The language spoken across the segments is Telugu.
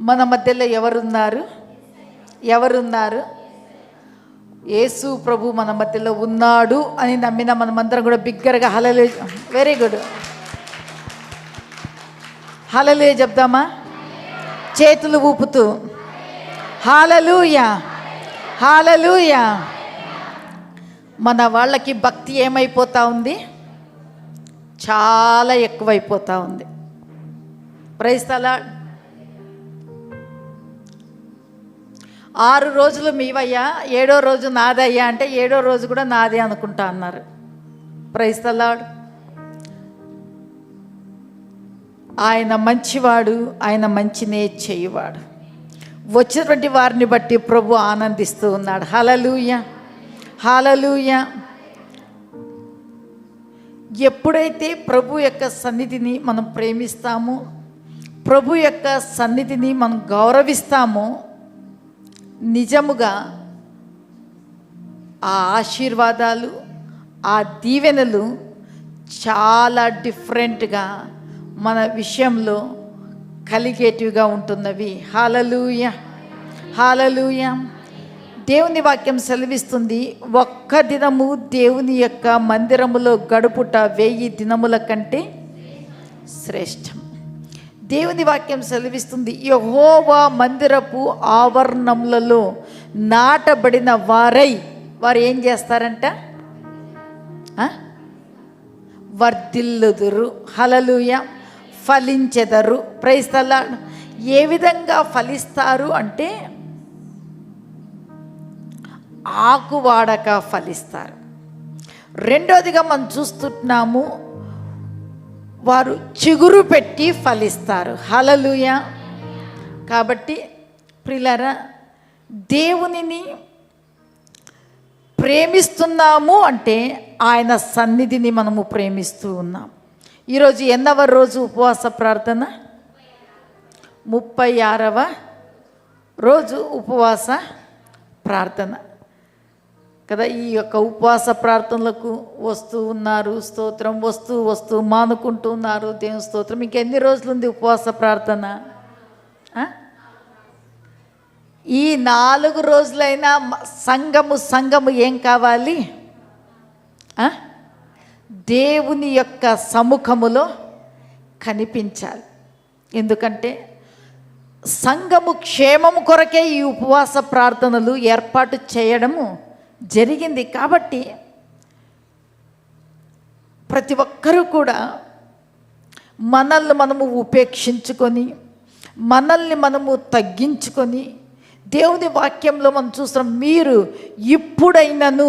మన మధ్యలో ఎవరున్నారు? ఎవరున్నారు? యేసు ప్రభు మన మధ్యలో ఉన్నాడు అని నమ్మిన మనమందరం కూడా బిగ్గరగా హలలే వెరీ గుడ్. హలలే చెప్దామా? చేతులు ఊపుతూ. హాలలుయా హాలలుయా మన వాళ్ళకి భక్తి ఏమైపోతా ఉంది? చాలా ఎక్కువైపోతా ఉంది. ప్రైస్తలా ఆరు రోజులు మీవయ్యా ఏడో రోజు నాదయ్యా అంటే ఏడో రోజు కూడా నాదే అనుకుంటా అన్నారు. ప్రైస్తలాడు ఆయన మంచివాడు ఆయన మంచినే చేయువాడు. వచ్చినటువంటి వారిని బట్టి ప్రభు ఆనందిస్తూ ఉన్నాడు. హలలుయ హలలుయ ఎప్పుడైతే ప్రభు యొక్క సన్నిధిని మనం ప్రేమిస్తామో ప్రభు యొక్క సన్నిధిని మనం గౌరవిస్తామో నిజముగా ఆ ఆశీర్వాదాలు ఆ దీవెనలు చాలా డిఫరెంట్గా మన విషయంలో కలిగేటివిగా ఉంటున్నవి. హాలలూయ. హాలలూయ. దేవుని వాక్యం సెలవిస్తుంది ఒక్క దినము దేవుని యొక్క మందిరములో గడుపుట వెయ్యి దినముల కంటే శ్రేష్టం. దేవుని వాక్యం సెలవిస్తుంది యహోవా మందిరపు ఆవరణములలో నాటబడిన వారై. వారు ఏం చేస్తారంట? ఆ? వర్ధిల్లుదురు. హలలుయ ఫలించెదరు. ప్రైస్తల ఏ విధంగా ఫలిస్తారు అంటే ఆకు వాడక ఫలిస్తారు. రెండోదిగా మనం చూస్తున్నాము వారు చిగురు పెట్టి ఫలిస్తారు. హలలుయ కాబట్టి ప్రిలరా దేవునిని ప్రేమిస్తున్నాము అంటే ఆయన సన్నిధిని మనము ప్రేమిస్తూ ఉన్నాం. ఈరోజు ఎన్నవ రోజు ఉపవాస ప్రార్థన? ముప్పై ఆరవ రోజు ఉపవాస ప్రార్థన. కదా ఈ యొక్క ఉపవాస ప్రార్థనలకు వస్తూ ఉన్నారు స్తోత్రం వస్తూ వస్తూ మానుకుంటూ ఉన్నారు. దేవుని స్తోత్రం. ఇంకెన్ని రోజులు ఉంది ఉపవాస ప్రార్థన? ఈ నాలుగు రోజులైనా సంఘము సంఘము ఏం కావాలి? దేవుని యొక్క సముఖములో కనిపించాలి. ఎందుకంటే సంఘము క్షేమము కొరకే ఈ ఉపవాస ప్రార్థనలు ఏర్పాటు చేయడము జరిగింది. కాబట్టి ప్రతి ఒక్కరూ కూడా మనల్ని మనము ఉపేక్షించుకొని మనల్ని మనము తగ్గించుకొని దేవుని వాక్యంలో మనం చూస్తున్నాం మీరు ఇప్పుడైనను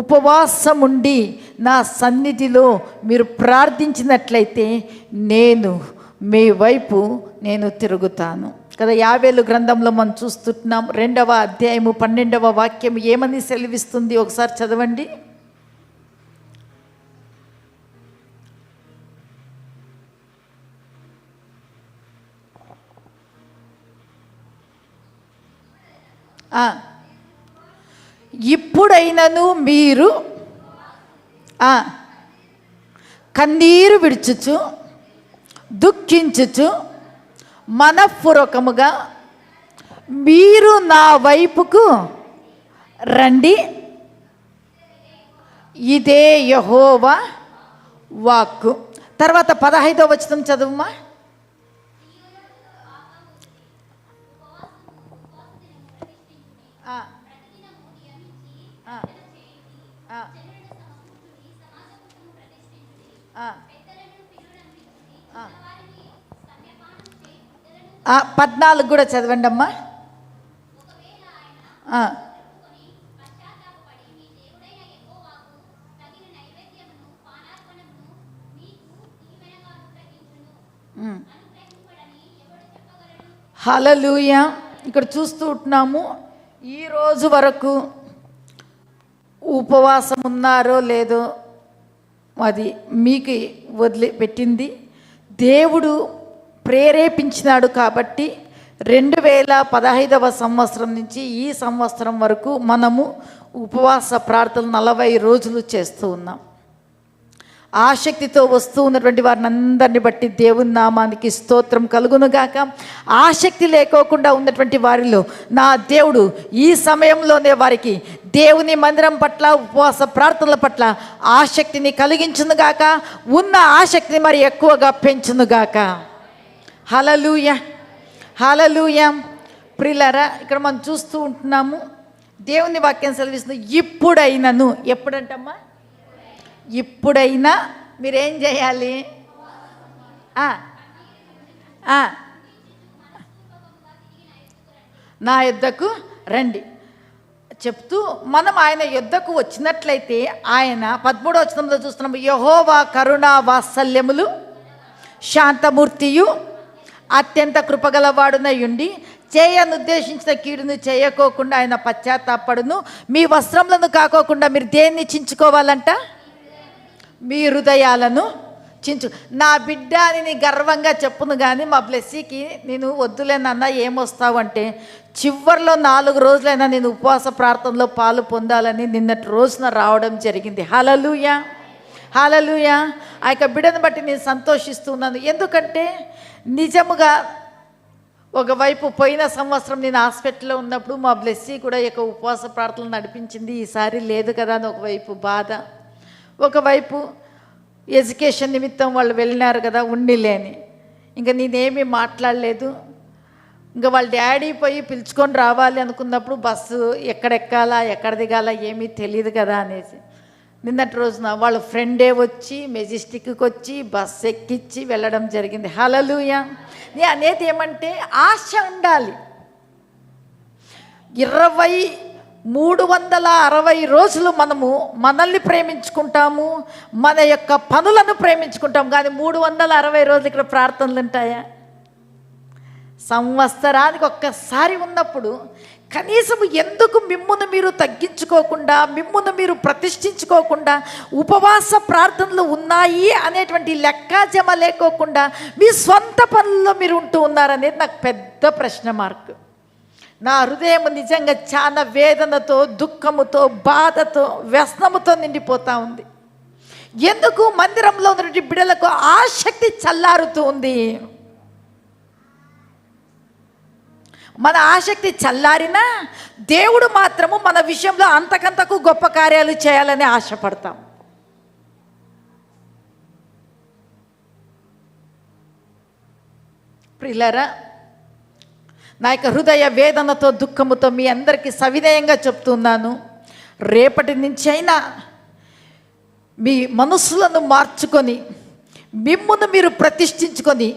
ఉపవాసం ఉండి నా సన్నిధిలో మీరు ప్రార్థించినట్లయితే నేను మీ వైపు నేను తిరుగుతాను. కదా యావేలు గ్రంథంలో మనం చూస్తున్నాం రెండవ అధ్యాయము పన్నెండవ వాక్యం ఏమని సెలవిస్తుంది? ఒకసారి చదవండి. ఇప్పుడైనను మీరు ఆ, కన్నీరు విడుచుచు దుఃఖించుచు మనఃపూర్వకముగా మీరు నా వైపుకు రండి. ఇదే యహోవా వాక్కు. తర్వాత పదహైదో వచనం చదువుమా? ఆ. పద్నాలుగు కూడా చదవండి అమ్మా హలలుయ ఇక్కడ చూస్తూ ఉంటున్నాము. ఈ రోజు వరకు ఉపవాసం ఉన్నారో లేదో అది మీకు వదిలి పెట్టింది దేవుడు ప్రేరేపించినాడు కాబట్టి రెండు వేల పదహైదవ సంవత్సరం నుంచి ఈ సంవత్సరం వరకు మనము ఉపవాస ప్రార్థన నలభై రోజులు చేస్తూ ఉన్నాం. ఆసక్తితో వస్తూ ఉన్నటువంటి వారిని అందరిని బట్టి దేవుని నామానికి స్తోత్రం కలుగునుగాక ఆసక్తి లేకోకుండా ఉన్నటువంటి వారిలో నా దేవుడు ఈ సమయంలోనే వారికి దేవుని మందిరం పట్ల ఉపవాస ప్రార్థనల పట్ల ఆసక్తిని కలిగించునుగాక ఉన్న ఆసక్తిని మరి ఎక్కువగా పెంచునుగాక హలలుయ హలలుయ ప్రిలరా ఇక్కడ మనం చూస్తూ ఉంటున్నాము. దేవుని వాక్యం సెలవిస్తుంది ఇప్పుడైనను. ఎప్పుడంటమ్మా? ఇప్పుడైనా మీరేం చేయాలి? నా యుద్ధకు రండి. చెప్తూ మనం ఆయన యుద్ధకు వచ్చినట్లయితే ఆయన పదమూడవ వచనంలో చూస్తున్నాం యహోవా కరుణా వాత్సల్యములు శాంతమూర్తియు అత్యంత కృపగలవాడునయుండి చేయనుద్దేశించిన కీడును చేయకోకుండా ఆయన పశ్చాత్తాపడును. మీ వస్త్రములను కాకోకుండా మీరు దేన్ని చించుకోవాలంట? మీ హృదయాలను చించు. నా బిడ్డ అని నీ గర్వంగా చెప్పును కానీ మా బ్లెస్సీకి నేను వద్దులేనన్నా ఏమొస్తావు అంటే చివరిలో నాలుగు రోజులైనా నేను ఉపవాస ప్రార్థనలో పాలు పొందాలని నిన్నటి రోజున రావడం జరిగింది. హలలుయా హాలలుయ ఆ యొక్క బిడను బట్టి నేను సంతోషిస్తున్నాను. ఎందుకంటే నిజముగా ఒకవైపు పోయిన సంవత్సరం నేను హాస్పిటల్లో ఉన్నప్పుడు మా బ్లెస్సీ కూడా యొక్క ఉపవాస ప్రార్థనలు నడిపించింది. ఈసారి లేదు కదా అని ఒకవైపు బాధ. ఒకవైపు ఎడ్యుకేషన్ నిమిత్తం వాళ్ళు వెళ్ళినారు కదా ఉండిలేని. ఇంకా నేనేమీ మాట్లాడలేదు. ఇంకా వాళ్ళ డాడీ పోయి పిలుచుకొని రావాలి అనుకున్నప్పుడు బస్సు ఎక్కడెక్కాలా ఎక్కడ దిగాలా ఏమీ తెలియదు కదా అనేసి. నిన్నటి రోజున వాళ్ళ ఫ్రెండే వచ్చి మెజిస్టిక్కి వచ్చి బస్సు ఎక్కించి వెళ్ళడం జరిగింది. హలలుయ నే అనేది ఏమంటే ఆశ ఉండాలి. ఇరవై మూడు వందల అరవై రోజులు మనము మనల్ని ప్రేమించుకుంటాము మన యొక్క పనులను ప్రేమించుకుంటాం కానీ మూడు వందల అరవై రోజులు ఇక్కడ ప్రార్థనలు ఉంటాయా? సంవత్సరానికి ఒక్కసారి ఉన్నప్పుడు కనీసం ఎందుకు మిమ్మును మీరు తగ్గించుకోకుండా మిమ్మును మీరు ప్రతిష్ఠించుకోకుండా ఉపవాస ప్రార్థనలు ఉన్నాయి అనేటువంటి లెక్కాజమ లేకోకుండా మీ సొంత పనుల్లో మీరు ఉంటూ ఉన్నారనేది నాకు పెద్ద ప్రశ్న మార్క్. నా హృదయం నిజంగా చాలా వేదనతో దుఃఖముతో బాధతో వ్యసనముతో నిండిపోతూ ఉంది. ఎందుకు మందిరంలో ఉన్నటువంటి బిడలకు ఆసక్తి చల్లారుతూ ఉంది? మన ఆసక్తి చల్లారినా దేవుడు మాత్రము మన విషయంలో అంతకంతకు గొప్ప కార్యాలు చేయాలని ఆశపడతాం. ప్రిలరా నా యొక్క హృదయ వేదనతో దుఃఖముతో మీ అందరికీ సవినయంగా చెప్తున్నాను. రేపటి నుంచి అయినా మీ మనసులను మార్చుకొని మిమ్మును మీరు ప్రతిష్ఠించుకొని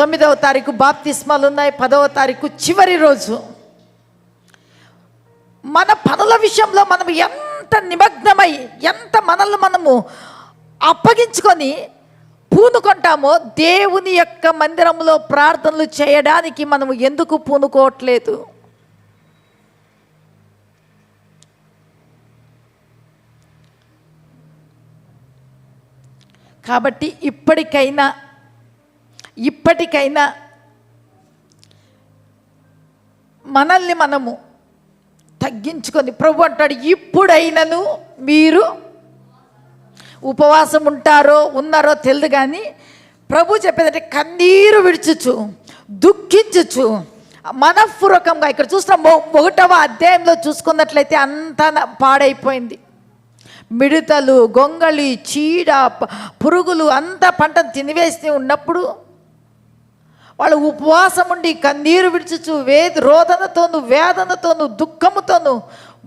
తొమ్మిదవ తారీఖు బాప్తిస్మాలు ఉన్నాయి పదవ తారీఖు చివరి రోజు. మన పనుల విషయంలో మనం ఎంత నిమగ్నమై ఎంత మనల్ని మనము అప్పగించుకొని పూనుకుంటామో దేవుని యొక్క మందిరంలో ప్రార్థనలు చేయడానికి మనము ఎందుకు పూనుకోవట్లేదు? కాబట్టి ఇప్పటికైనా ఇప్పటికైనా మనల్ని మనము తగ్గించుకొని ప్రభు అంటాడు ఇప్పుడైనను మీరు ఉపవాసం ఉంటారో ఉన్నారో తెలియదు కానీ ప్రభు చెప్పేదంటే కన్నీరు విడిచుచు దుఃఖించుచు. మనఃపూర్వకంగా ఇక్కడ చూసిన ఒకటవ అధ్యాయంలో చూసుకున్నట్లయితే అంతా పాడైపోయింది. మిడతలు గొంగళి చీడ పురుగులు అంతా పంటను తినివేస్తూ ఉన్నప్పుడు వాళ్ళు ఉపవాసం ఉండి కన్నీరు విడిచుచు వే రోదనతోను వేదనతోను దుఃఖముతోను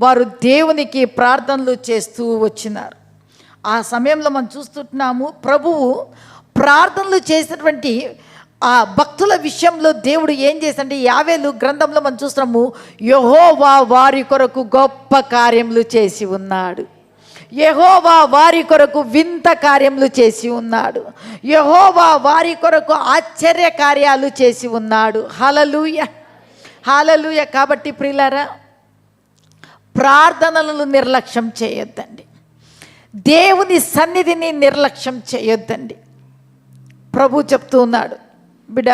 వారు దేవునికి ప్రార్థనలు చేస్తూ వచ్చినారు. ఆ సమయంలో మనం చూస్తుంటున్నాము ప్రభువు ప్రార్థనలు చేసినటువంటి ఆ భక్తుల విషయంలో దేవుడు ఏం చేశాడంటే యావేలు గ్రంథంలో మనం చూస్తున్నాము యహోవా వారి కొరకు గొప్ప కార్యములు చేసి ఉన్నాడు. యహోవా వారి కొరకు వింత కార్యములు చేసి ఉన్నాడు. యహోవా వారి కొరకు ఆశ్చర్య కార్యాలు చేసి ఉన్నాడు. హలలుయ హలలుయ కాబట్టి ప్రిలరా ప్రార్థనలను నిర్లక్ష్యం చేయొద్దండి. దేవుని సన్నిధిని నిర్లక్ష్యం చేయొద్దండి. ప్రభు చెప్తూ ఉన్నాడు బిడ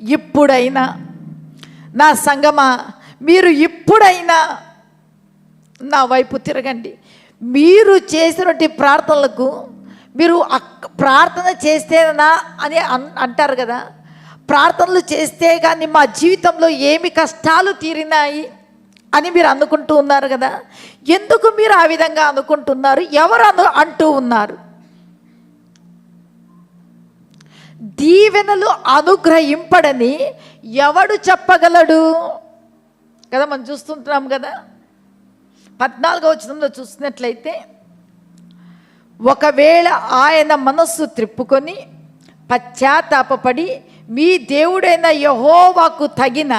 ఇప్పుడైనా నా సంగమా మీరు ఇప్పుడైనా నా వైపు తిరగండి. మీరు చేసినటువంటి ప్రార్థనలకు మీరు ప్రార్థన చేస్తేనా అని అన్- అంటారు కదా. ప్రార్థనలు చేస్తే కానీ మా జీవితంలో ఏమి కష్టాలు తీరినాయి అని మీరు అనుకుంటూ ఉన్నారు కదా. ఎందుకు మీరు ఆ విధంగా అనుకుంటున్నారు? ఎవరు అను అంటూ ఉన్నారు? దీవెనలు అనుగ్రహింపడని ఎవడు చెప్పగలడు? కదా మనం చూస్తుంటున్నాం కదా. పద్నాలుగో వచనంలో చూసినట్లయితే ఒకవేళ ఆయన మనస్సు త్రిప్పుకొని పశ్చాత్తాపపడి మీ దేవుడైన యహోవాకు తగిన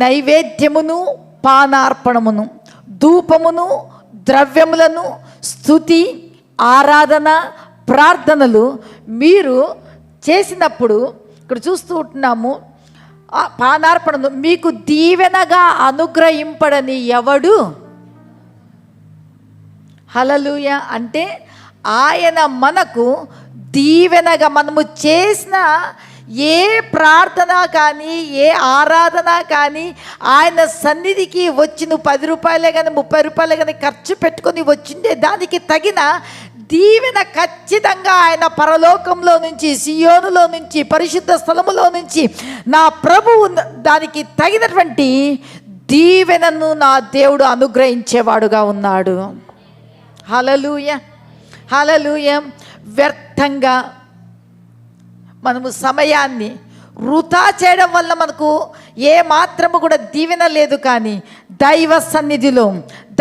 నైవేద్యమును పానార్పణమును ధూపమును ద్రవ్యములను స్థుతి ఆరాధన ప్రార్థనలు మీరు చేసినప్పుడు ఇక్కడ చూస్తూ ఉంటున్నాము పానార్పణను మీకు దీవెనగా అనుగ్రహింపడని ఎవడు హలలుయ అంటే ఆయన మనకు దీవెనగా మనము చేసిన ఏ ప్రార్థన కానీ ఏ ఆరాధన కానీ ఆయన సన్నిధికి వచ్చి నువ్వు పది రూపాయలే కానీ ముప్పై రూపాయలే కానీ ఖర్చు పెట్టుకొని వచ్చిండే దానికి తగిన దీవెన ఖచ్చితంగా ఆయన పరలోకంలో నుంచి సియోనులో నుంచి పరిశుద్ధ స్థలములో నుంచి నా ప్రభువు దానికి తగినటువంటి దీవెనను నా దేవుడు అనుగ్రహించేవాడుగా ఉన్నాడు. హలలుయ. హలలుయ వ్యర్థంగా మనము సమయాన్ని వృధా చేయడం వల్ల మనకు ఏ మాత్రము కూడా దీవెన లేదు కానీ దైవ సన్నిధిలో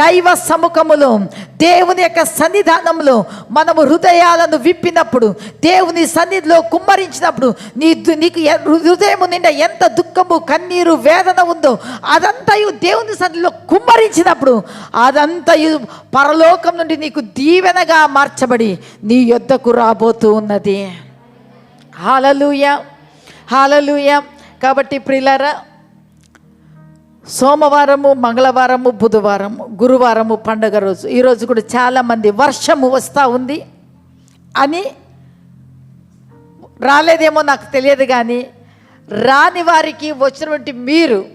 దైవ సముఖములో దేవుని యొక్క సన్నిధానంలో మనము హృదయాలను విప్పినప్పుడు దేవుని సన్నిధిలో కుమ్మరించినప్పుడు నీ దు- నీకు హృదయం హృదయము నిండా ఎంత దుఃఖము కన్నీరు వేదన ఉందో అదంతయు దేవుని సన్నిధిలో కుమ్మరించినప్పుడు అదంతయు పరలోకం నుండి నీకు దీవెనగా మార్చబడి నీ యొద్దకు రాబోతూ ఉన్నది. Hallelujah hallelujah. కాబట్టి ప్రిలరా సోమవారము మంగళవారము బుధవారము గురువారము పండగ రోజు. ఈరోజు కూడా చాలామంది వర్షము వస్తూ ఉంది అని రాలేదేమో నాకు తెలియదు కానీ రాని వారికి వచ్చినటువంటి మీరు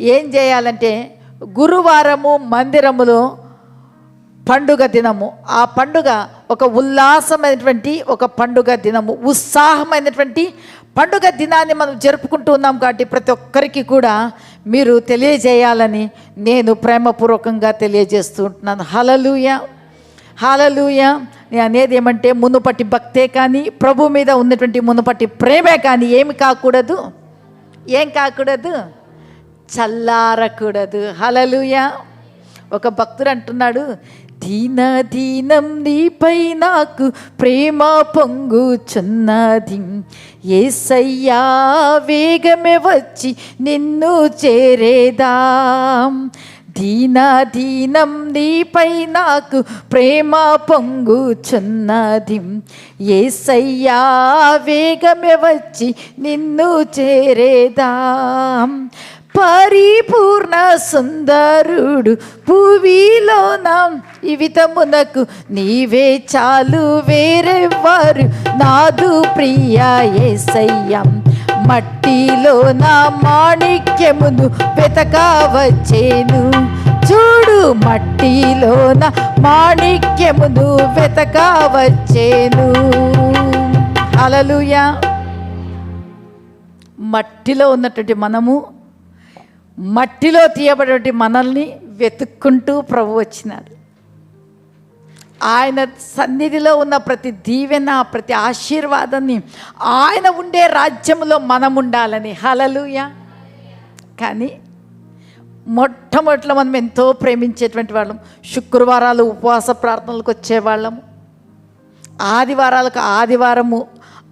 ఏం చేయాలంటే గురువారము మందిరములో పండుగ దినము. ఆ పండుగ ఒక ఉల్లాసమైనటువంటి ఒక పండుగ దినము. ఉత్సాహమైనటువంటి పండుగ దినాన్ని మనం జరుపుకుంటూ ఉన్నాం కాబట్టి ప్రతి ఒక్కరికి కూడా మీరు తెలియజేయాలని నేను ప్రేమపూర్వకంగా తెలియజేస్తూ ఉంటున్నాను. హలలుయ హాలలుయ అనేది ఏమంటే మునుపటి భక్తే కానీ ప్రభు మీద ఉన్నటువంటి మునుపటి ప్రేమే కానీ ఏమి కాకూడదు. ఏం కాకూడదు? చల్లారకూడదు. హలలుయ ఒక భక్తుడు అంటున్నాడు దీన దీనం నీపై నాకు ప్రేమ పొంగుచున్నది. ఏసయ్యా వేగమే వచ్చి నిన్ను చేరేదా. దీన దీనం నీపై నాకు ప్రేమ పొంగుచున్నది. ఏసయ్యా వేగమే వచ్చి నిన్ను చేరేదా. పరిపూర్ణ సుందరుడు భూమిలోన ఇవితమునకు నీవే చాలు వేరెవ్వరు. నాదు ప్రియ ఏసయ్యం మట్టిలో నా మాణిక్యమును వెతకవచ్చేను. చూడు మట్టిలో నా మాణిక్యమును వెతకవచ్చేను. అలలుయా మట్టిలో ఉన్నటువంటి మనము మట్టిలో తీయబడినటువంటి మనల్ని వెతుక్కుంటూ ప్రభు వచ్చినాడు. ఆయన సన్నిధిలో ఉన్న ప్రతి దీవెన ప్రతి ఆశీర్వాదాన్ని ఆయన ఉండే రాజ్యంలో మనం ఉండాలని హలలుయ కానీ మొట్టమొదటిలో మనం ఎంతో ప్రేమించేటువంటి వాళ్ళం. శుక్రవారాలు ఉపవాస ప్రార్థనలకు వచ్చేవాళ్ళము. ఆదివారాలకు ఆదివారము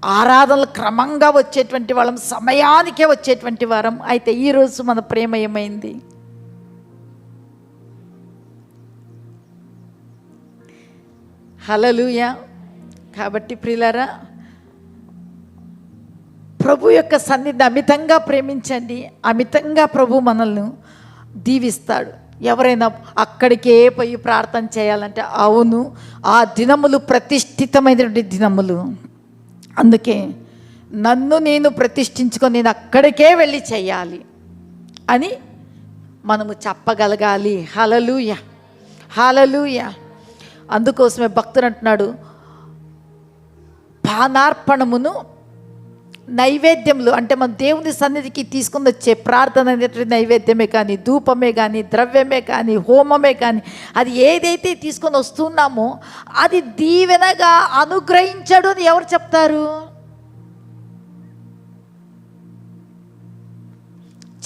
ఆరాధనలు క్రమంగా వచ్చేటువంటి వాళ్ళం సమయానికే వచ్చేటువంటి వారం. అయితే ఈరోజు మన ప్రేమ ఏమైంది? హలలుయ కాబట్టి ప్రిలరా ప్రభు యొక్క సన్నిధి అమితంగా ప్రేమించండి. అమితంగా ప్రభు మనల్ని దీవిస్తాడు. ఎవరైనా అక్కడికే పోయి ప్రార్థన చేయాలంటే అవును ఆ దినములు ప్రతిష్ఠితమైనటువంటి దినములు. అందుకే నన్ను నేను ప్రతిష్ఠించుకొని నేను అక్కడికే వెళ్ళి చేయాలి అని మనము చెప్పగలగాలి. హలలుయ హలలుయ అందుకోసమే భక్తుడు అంటున్నాడు పానార్పణమును నైవేద్యములు అంటే మన దేవుని సన్నిధికి తీసుకుని వచ్చే ప్రార్థన అనేటువంటి నైవేద్యమే కానీ ధూపమే కానీ ద్రవ్యమే కానీ హోమమే కానీ అది ఏదైతే తీసుకొని వస్తున్నామో అది దీవెనగా అనుగ్రహించడు అని ఎవరు చెప్తారు?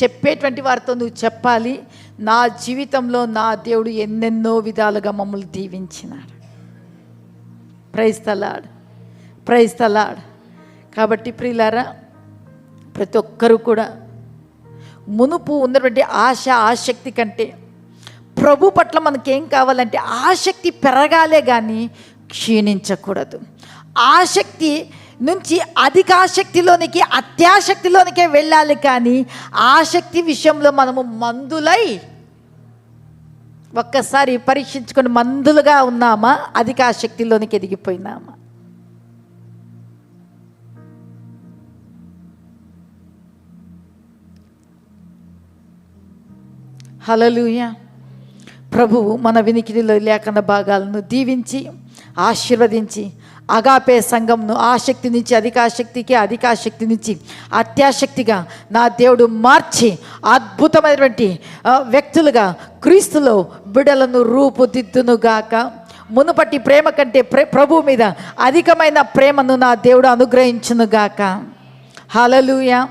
చెప్పేటువంటి వారితో నువ్వు చెప్పాలి నా జీవితంలో నా దేవుడు ఎన్నెన్నో విధాలుగా మమ్మల్ని దీవించినాడు. ప్రైస్తలాడు ప్రైస్తలాడు కాబట్టి ప్రియులారా ప్రతి ఒక్కరూ కూడా మునుపు ఉన్నటువంటి ఆశ ఆసక్తి కంటే ప్రభు పట్ల మనకేం కావాలంటే ఆసక్తి పెరగాలే కానీ క్షీణించకూడదు. ఆసక్తి నుంచి అధికాశక్తిలోనికి అత్యాశక్తిలోనికే అత్యాసక్తిలోనికే వెళ్ళాలి కానీ ఆసక్తి విషయంలో మనము మందులై ఒక్కసారి పరీక్షించుకొని మందులుగా ఉన్నామా? అధికాసక్తిలోనికి ఎదిగిపోయినామా? హలలుయ ప్రభువు మన వినికిడిలో లేఖన భాగాలను దీవించి ఆశీర్వదించి అగాపే సంఘంను ఆసక్తి నుంచి అధికాశక్తికి అధికాశక్తి నుంచి అత్యాశక్తిగా నా దేవుడు మార్చి అద్భుతమైనటువంటి వ్యక్తులుగా క్రీస్తులో బిడలను రూపుదిద్దునుగాక. మునుపటి ప్రేమ కంటే ప్రే ప్రభు మీద అధికమైన ప్రేమను నా దేవుడు అనుగ్రహించునుగాక. హలలుయ